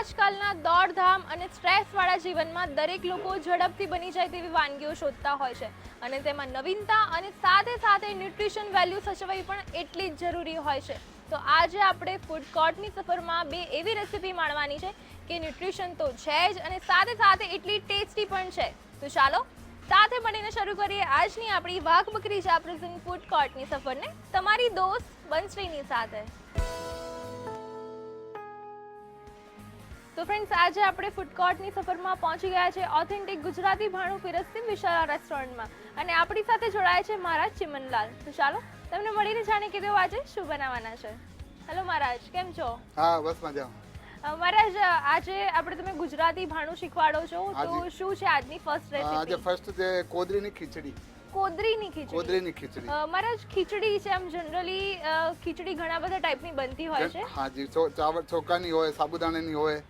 આજકાલના દોડધામ અને સ્ટ્રેસવાળા જીવનમાં દરેક લોકો ઝડપથી બની જાય તેવી વાનગીઓ શોધતા હોય છે. અને તેમાં નવીનતા અને સાથે સાથે ન્યુટ્રિશન વેલ્યુ સચવાઈ પણ એટલી જ જરૂરી હોય છે. તો આજે આપણે ફૂડ કોર્ટની સફરમાં બે એવી રેસીપી માણવાની છે કે ન્યુટ્રિશન તો છે જ અને સાથે સાથે એટલી ટેસ્ટી પણ છે. તો ચાલો, સાથે મળીને શરૂ કરીએ આજની આપણી વાઘ બકરી ચા પ્રેઝન્ટ ફૂડ કોર્ટની સફરને. તમારી દોસ્ત બંશ્રીની સાથે. તો ફ્રેન્ડ્સ આજે આપણે ફૂડ કોર્ટની સફરમાં પહોંચી ગયા છે ઓથેન્ટિક ગુજરાતી ભાણું પીરસતી વિશાળા રેસ્ટોરન્ટમાં અને આપણી સાથે જોડાયા છે મહારાજ ચિમનલાલ. તો ચાલો તમને મળીને જાણીએ કે તેઓ આજે શું બનાવવાના છે. હેલો મહારાજ કેમ છો? હા બસ મજા મહારાજ આજે આપણે તમે ગુજરાતી ભાણું શીખવાડો છો તો શું છે આજની ફર્સ્ટ આજે ફર્સ્ટ છે કોદરીની ખીચડી. કોદરીની ખીચડી? કોદરીની ખીચડી. મહારાજ ખીચડી છે આમ જનરલી ખીચડી ઘણા બધા ટાઈપની બનતી હોય છે. હા જી ચોખાની હોય સાબુદાણાની હોય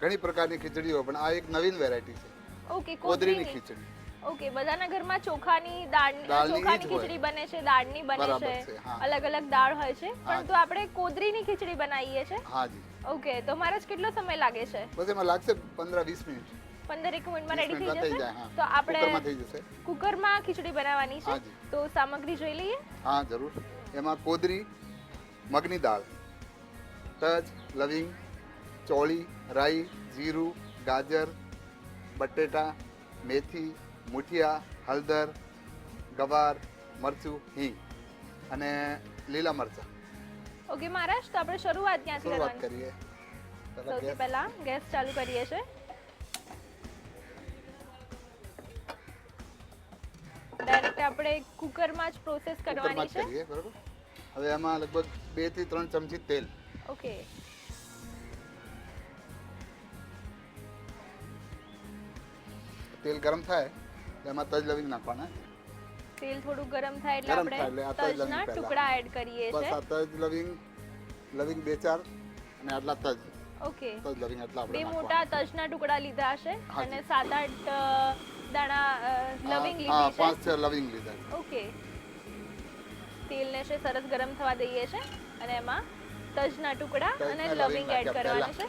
ઘણી પ્રકારની ખીચડીઓ પણ આ એક નવીન વેરાયટી છે. ઓકે કોદરીની ખીચડી. ઓકે બધાના ઘરમાં ચોખાની દાળ દાળની ચોખાની ખીચડી બને છે દાળની બને છે. અલગ અલગ દાળ હોય છે પણ તો આપણે કોદરીની ખીચડી બનાવીએ છે. હાજી ઓકે તો મારે કેટલો સમય લાગે છે? બસ એમાં લાગશે પંદર વીસ મિનિટ. પંદર એક મિનિટમાં રેડી થઈ જશે? હા. તો આપણે થઈ જશે. કુકરમાં ખીચડી બનાવવાની છે. તો સામગ્રી જોઈ લઈએ. હા જરૂર. એમાં કોદરી મગની દાળ તજ લવિંગ ચોળી રાઈ જીરું ગાજર બટેટા મેથી મૂઠિયા હળદર ગવાર મરચું હિંગ અને લીલા મરચાં. ઓકે મહારાજ તો આપણે શરૂઆત ક્યાંથી શરૂઆત કરીએ. સૌથી પહેલા ગેસ ચાલુ કરીએ છે. ડાયરેક્ટ આપણે કુકરમાં જ પ્રોસેસ કરવાની છે. હવે એમાં લગભગ બેથી ત્રણ ચમચી તેલ. ઓકે તેલ ગરમ થાય એટલે એમાં તજ લવિંગ નાખવાના. તેલ થોડું ગરમ થાય એટલે ગરમ થાય આપણે એટલે આ તજ તજના લવિંગ પહેલા. ટુકડા એડ કરીએ બસ છે. આ તજ લવિંગ લવિંગ બે ચાર અને આટલા તજ. ઓકે. તજ લવિંગ એટલા બે આપણે મોટા નાખવાના. તજના ટુકડા લીધા છે. અને સાત આઠ અ, દાણા અ, લવિંગ હા, લીધી પાંચ છ લવિંગ લીધા ઓકે. તેલને છે સરસ ગરમ થવા દઈએ છે અને એમાં તજના ટુકડા અને લવિંગ લવિંગ એડ નાખ્યા કરવાના છે.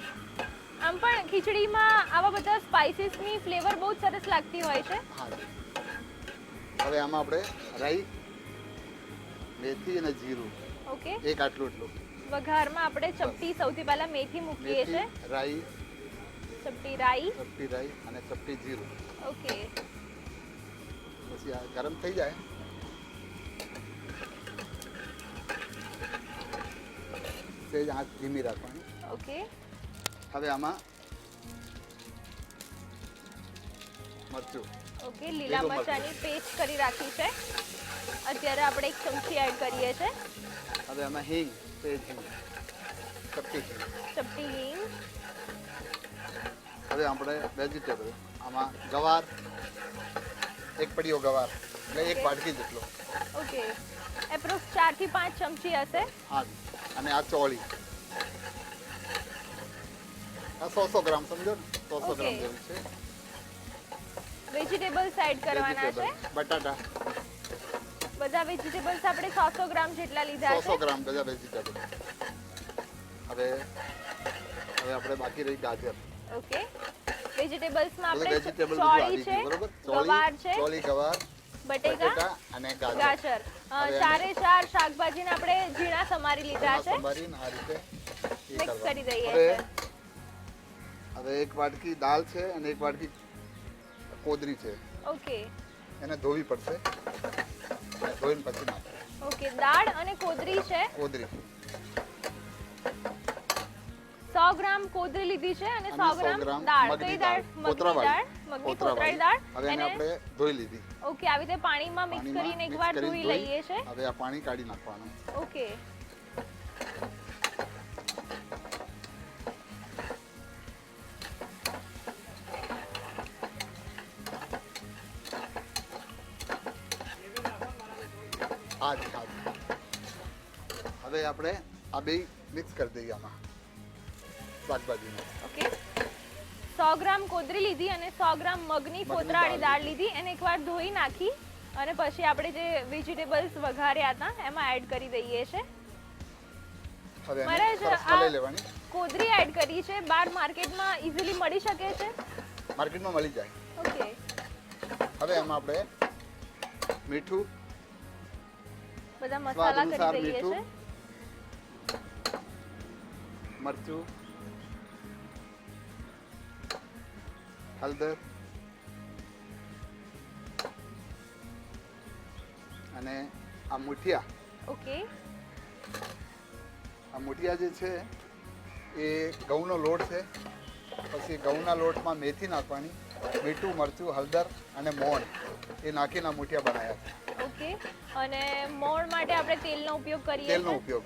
આમ પણ ખીચડીમાં આવા બધા સ્પાઇસીસની ફ્લેવર બહુ જ સરસ લાગતી હોય છે. હા હવે આમાં આપણે રાઈ મેથી અને જીરું. ઓકે. એક આટલું એટલું. વઘારમાં આપણે ચપટી સૌથી પહેલા મેથી મૂકીએ છે રાઈ ચપટી રાઈ. ચપટી રાઈ અને ચપટી જીરું. ઓકે. પછી આ ગરમ થઈ જાય. સેજ આંચ ધીમી રાખવાની. ઓકે. હવે આમાં મરચું. ઓકે લીલા મરચાની પેસ્ટ કરી રાખી છે. અત્યારે આપણે એક ચમચી એડ કરીએ છે. હવે આમાં હિંગ સેજ હિંગ ચપટી હિંગ. ચપટી હિંગ. હવે આપણે વેજીટેબલ આમાં ગવાર એક પડીઓ ગવાર એટલે એક વાટકી જેટલો. ઓકે. એપ્રોક્સ ચારથી પાંચ ચમચી હશે. હા અને આ ચોળી. આ સો સો ગ્રામ સમજો ને? સો સો ગ્રામ જેવું છે. વેજીટેબલ્સ એડ કરવાના છે. બટાટા. બધા વેજીટેબલ્સ આપણે 600 ગ્રામ જેટલા લીધા સો સો ગ્રામ બધા વેજીટેબલ હવે હવે આપણે બાકી રહી ગાજર. ઓકે. વેજીટેબલ્સમાં આપણે ચોળી છે ગવાર છે ચોળી ગવાર બટેકા અને ગાજર. ચારે ચાર શાકભાજીને આપણે ઝીણા સમારી લીધા છે. સંભાળીને આ રીતે મિક્સ કરી દઈએ હવે છે. હવે એક વાટકી દાળ છે અને એક વાટકી કોદરી છે. ઓકે. એને ધોવી પડશે. ધોઈને પછી નાખો. ઓકે દાળ અને કોદરી છે? કોદરી. 100 ગ્રામ કોદરી લીધી છે અને અને 100 સો ગ્રામ દાળ. કઈ દાળ મગની દાળ મગની કોતરાઈ દાળ હવે એને આપણે ધોઈ લીધી. ઓકે આવી રીતે પાણીમાં મિક્સ કરીને એકવાર ધોઈ, લઈએ છે. હવે આ પાણી કાઢી નાખવાનું. ઓકે. હા જ હા હવે આપણે આ બે મિક્સ કરી દઈએ આમાં. શાકભાજીને. ઓકે સો ગ્રામ કોદરી લીધી અને સો ગ્રામ મગની કોતરાળી દાળ લીધી. એને એકવાર ધોઈ નાખી અને પછી આપણે જે વેજીટેબલ્સ વઘાર્યા હતા એમાં એડ કરી દઈએ છે. આ- કોદરી એડ કરી છે. બહાર માર્કેટમાં ઇઝીલી મળી શકે છે? માર્કેટમાં મળી જાય. ઓકે હવે એમાં આપણે મીઠું બધા મસાલા કરી દઈએ છે. મરચું હળદર અને આ મુઠિયા. ઓકે. આ મુઠિયા જે છે એ ઘઉંનો લોટ છે. પછી ઘઉંના લોટમાં મેથી નાખવાની મીઠું મરચું હળદર અને મોણ એ નાખીને આ મુઠિયા બનાવ્યા છે. ઓકે. અને મોણ માટે આપણે તેલનો ઉપયોગ કરીએ તેલનો ઉપયોગ.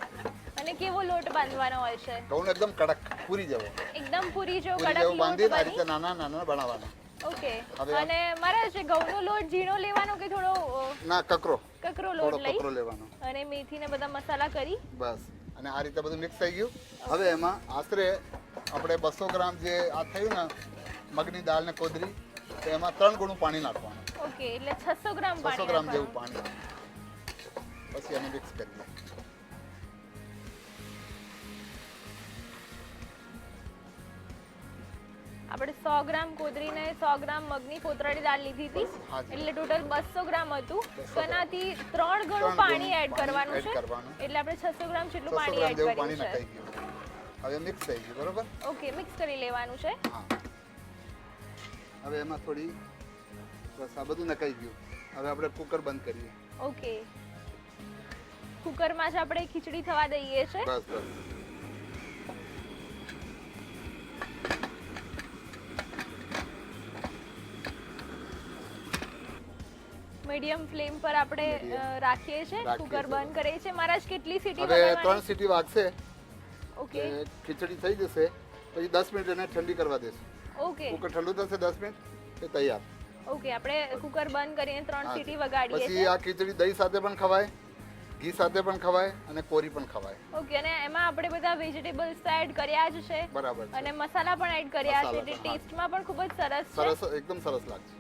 અને કેવો લોટ બાંધવાનો હોય છે? ઘઉંનો એકદમ કડક પૂરી જેવો. એકદમ પૂરી જેવો કડક લોટ બાંધી આ રીતે નાના નાના બનાવવાના. ઓકે. અને મારા છે ઘઉંનો લોટ ઝીણો લેવાનો કે થોડો ના કકરો. કકરો લોટ લઈ? કકરો લેવાનો. અને મેથી ને બધા મસાલા કરી? બસ. અને આ રીતે બધું મિક્સ થઈ ગયું. હવે એમાં આશરે આપણે બસો ગ્રામ જે આ થયું ને મગની દાળ ને કોદરી તો એમાં ત્રણ ગુણું પાણી નાખવાનું. ઓકે એટલે 600 ગ્રામ પાણી 600 ગ્રામ જેવું પાણી. પછી એને મિક્સ કરીએ આપણે સો ગ્રામ કોદરીને સો ગ્રામ મગની કોતરાળી દાળ લીધી હતી. એટલે ટોટલ બસો ગ્રામ હતું. 200 તો એનાથી ત્રણ ગણું પાણી એડ કરવાનું છે. એટલે આપણે છસો ગ્રામ જેટલું પાણી એડ કર્યું છે. હવે મિક્સ થઈ ગયું બરોબર? ઓકે મિક્સ કરી લેવાનું છે. હવે એમાં થોડી બસ આ બધું નખાઈ ગયું. હવે આપણે કુકર બંધ કરીએ. ઓકે. કુકરમાં જ આપણે ખીચડી થવા દઈએ છે. બસ બસ. મીડિયમ ફ્લેમ પર આપણે રાખીએ છીએ કુકર બંધ કરીએ છીએ મહારાજ કેટલી સીટી હવે ત્રણ સીટી વાગશે. ઓકે. ખીચડી થઈ જશે. પછી દસ મિનિટ એને ઠંડી કરવા દેશું. ઓકે. કુકર ઠંડુ થશે દસ મિનિટ એ તૈયાર. ઓકે આપણે કુકર બંધ કરીને ત્રણ સીટી વગાડીએ પછી આ ખીચડી દહીં સાથે પણ ખવાય ઘી સાથે પણ ખવાય અને કોરી પણ ખવાય. ઓકે અને એમાં આપણે બધા વેજીટેબલ્સ એડ કર્યા જ છે. બરાબર અને મસાલા પણ એડ કર્યા છે એટલે ટેસ્ટમાં પણ ખૂબ જ સરસ છે. સરસ એકદમ સરસ લાગશે.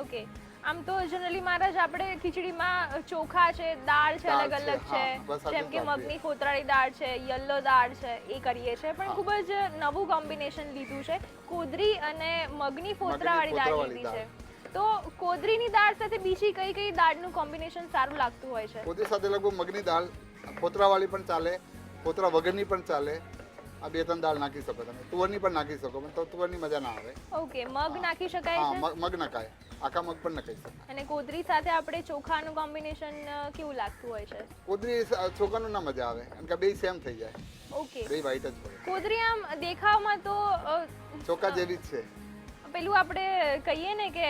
ઓકે આમ તો જનરલી મહારાજ આપણે ખીચડીમાં ચોખા છે દાળ છે અલગ અલગ છે જેમ કે મગની કોતરાળી દાળ છે યલો દાળ છે એ કરીએ છીએ પણ ખૂબ જ નવું કોમ્બિનેશન લીધું છે. કોદરી અને મગની કોતરાવાળી દાળ લીધી છે. તો કોદરીની દાળ સાથે બીજી કઈ કઈ દાળનું કોમ્બિનેશન સારું લાગતું હોય છે? કોદરી સાથે લગભગ મગની દાળ ફોતરાવાળી પણ ચાલે ફોતરા વગરની પણ ચાલે. આ બે ત્રણ દાળ નાખી શકો તમે. તુવરની પણ નાખી શકો પણ તુવરની મજા ના આવે. ઓકે મગ નાખી શકાય છે? મગ નખાય આખા મગ પણ નખાઈ શકાય. અને કોદરી સાથે આપણે ચોખાનું કોમ્બિનેશન કેવું લાગતું હોય છે? કોદરી ચોખાનું ના મજા આવે કારણ કે બે સેમ થઈ જાય. ઓકે. બે વ્હાઈટ જ હોય. કોદરી આમ દેખાવમાં તો ચોખા જેવી જ છે. પેલું આપણે કહીએ ને કે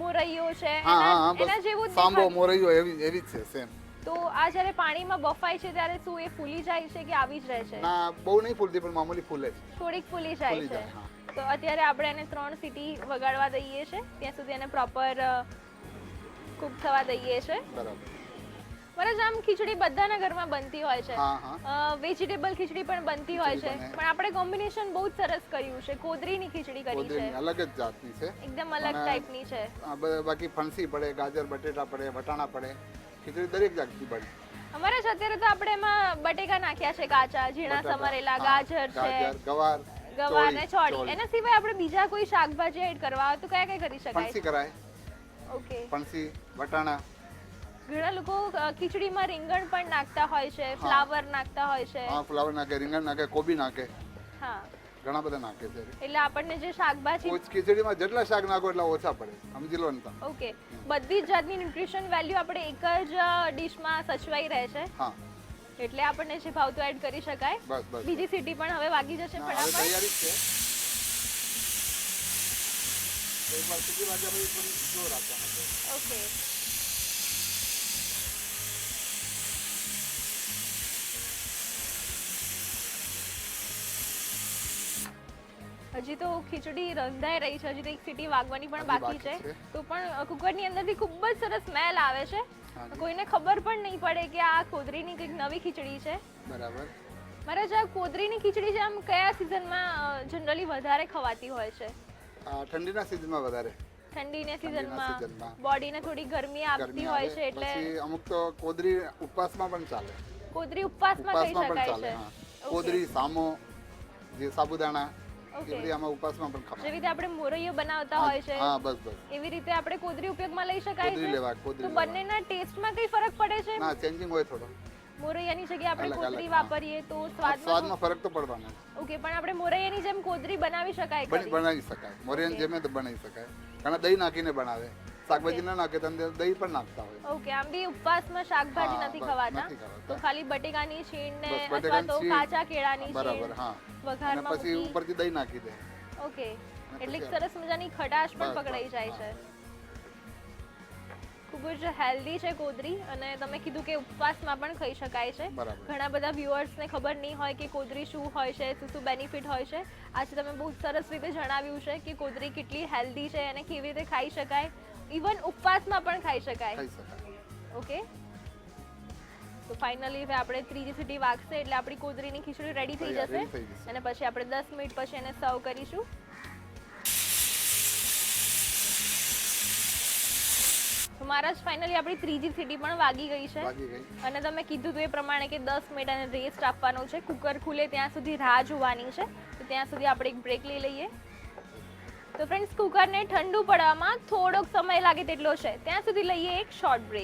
મોરૈયો છે એના એના જેવું જ સાંભો મોરૈયો એવી એવી જ છે સેમ તો આ જ્યારે પાણીમાં બફાય છે ત્યારે શું એ ફૂલી જાય છે કે આવી જ રહે છે? ના બહુ નહીં ફૂલતી પણ મામૂલી ફૂલે છે. થોડીક ફૂલી જાય છે. તો અત્યારે આપણે એને ત્રણ સીટી વગાડવા દઈએ છે. ત્યાં સુધી એને પ્રોપર કુક થવા દઈએ છે. બરાબર. બરાબર આમ ખીચડી બધાના ઘરમાં બનતી હોય છે. વેજીટેબલ ખીચડી પણ બનતી હોય છે. પણ આપણે કોમ્બિનેશન બહુ જ સરસ કર્યું છે. કોદરીની ખીચડી કરી છે. અલગ જ જાતની છે. એકદમ અલગ ટાઈપની છે. બાકી ફણસી પડે ગાજર બટેટા પડે વટાણા પડે. ખીચડી દરેક જાતની પડે અમારે અત્યારે તો આપણે એમાં બટેકા નાખ્યા છે કાચા ઝીણા સમારેલા ગાજર છે. ગવાર ગવાર ને છોડી એના સિવાય આપણે બીજા કોઈ શાકભાજી એડ કરવા હોય તો કયા કયા કરી ફણસી શકાય કરાય. ઓકે ફણસી વટાણા ઘણા લોકો ખીચડીમાં રીંગણ પણ નાખતા હોય છે ફ્લાવર નાખતા હોય છે. હા ફ્લાવર નાખે રીંગણ નાખે કોબી નાખે. હા. ઘણા બધા નાખે છે એટલે આપણને જે શાકભાજી ખીચડીમાં જેટલા શાક નાખો એટલા ઓછા પડે સમજી લો ને ઓકે. બધી જાતની ન્યુટ્રિશન વેલ્યુ આપણે એક જ ડિશમાં સચવાઈ રહે છે. હા. એટલે આપણને જે ભાવતું એડ કરી શકાય. બસ બસ બીજી સીટી પણ હવે વાગી જશે ફટાફટ. તૈયારી છે. એક સીટી વાગ્યા પછી થોડી સ્લો રાખવાનું છે. ઓકે. હજી તો ખીચડી રંધાઈ રહી છે હજી તો એક સીટી વાગવાની પણ બાકી છે. તો પણ કુકરની અંદરથી ખૂબ જ સરસ સ્મેલ આવે છે. કોઈને ખબર પણ નહીં પડે કે આ કોદરીની કંઈક નવી ખીચડી છે. બરાબર. મારે જે આ કોદરીની ખીચડી છે આમ કયા સિઝનમાં જનરલી વધારે ખવાતી હોય છે? ઠંડીના સિઝનમાં વધારે. ઠંડીની સિઝનમાં બોડીને થોડી ગરમી આપતી હોય છે એટલે અમુક તો કોદરી ઉપવાસમાં પણ ચાલે. કોદરી ઉપવાસમાં કહી શકાય છે. કોદરી સામો જે સાબુદાણા. એ બધી આમાં ઉપાસમાં પણ જેવી ખવાય રીતે આપણે મોરૈયો બનાવતા હોય છે હા બસ બસ. એવી રીતે આપણે કોદરી ઉપયોગમાં લઈ શકાય કોદરી છે? લેવા કોદરી તો બંનેના ટેસ્ટમાં કઈ ફરક પડે છે? ના ચેન્જિંગ હોય થોડો. મોરૈયાની જગ્યાએ આપણે કોદરી વાપરીએ તો સ્વાદમાં સ્વાદમાં ફરક તો પડવાનો ઓકે પણ આપણે મોરૈયાની જેમ કોદરી બનાવી શકાય બનાવી શકાય. મોરૈયાની જેમ તો બનાવી શકાય. કારણ દહીં નાખીને બનાવે. શાકભાજી ના નાખે તો અંદર દહીં પણ નાખતા હોય. ઓકે આમ બી ઉપવાસમાં શાકભાજી નથી ખવાતા. તો ખાલી બટેકાની છીણ ને અથવા તો કાચા કેળાની બરાબર હા. વઘારમાં પછી ઉપરથી દહીં નાખી દે. ઓકે એટલે સરસ મજાની ખટાશ પણ પકડાઈ જાય છે. ખૂબ જ હેલ્ધી છે કોદરી અને તમે કીધું કે ઉપવાસમાં પણ ખાઈ શકાય છે. ઘણા બધા વ્યુઅર્સને ખબર નહીં હોય કે કોદરી શું હોય છે શું શું બેનિફિટ હોય છે. આજે તમે બહુ સરસ રીતે જણાવ્યું છે કે કોદરી કેટલી હેલ્ધી છે અને કેવી રીતે ખાઈ શકાય. ઇવન ઉપવાસમાં પણ ખાઈ શકાય. ખાઈ શકાય. ઓકે તો ફાઇનલી હવે આપણે ત્રીજી સીટી વાગશે એટલે આપણી કોદરીની ખીચડી રેડી થઈ જશે. અને પછી આપણે દસ મિનિટ પછી એને સર્વ કરીશું. તો મારા જ ફાઇનલી આપણી ત્રીજી સીટી પણ વાગી ગઈ છે. અને તમે કીધું હતું એ પ્રમાણે કે દસ મિનિટ અને રેસ્ટ આપવાનો છે. કુકર ખુલે ત્યાં સુધી રાહ જોવાની છે. તો ત્યાં સુધી આપણે એક બ્રેક લઈ લઈએ. તો ફ્રેન્ડ્સ કુકરને ઠંડુ પડવામાં થોડોક સમય લાગે તેટલો છે. ત્યાં સુધી લઈએ એક શોર્ટ બ્રેક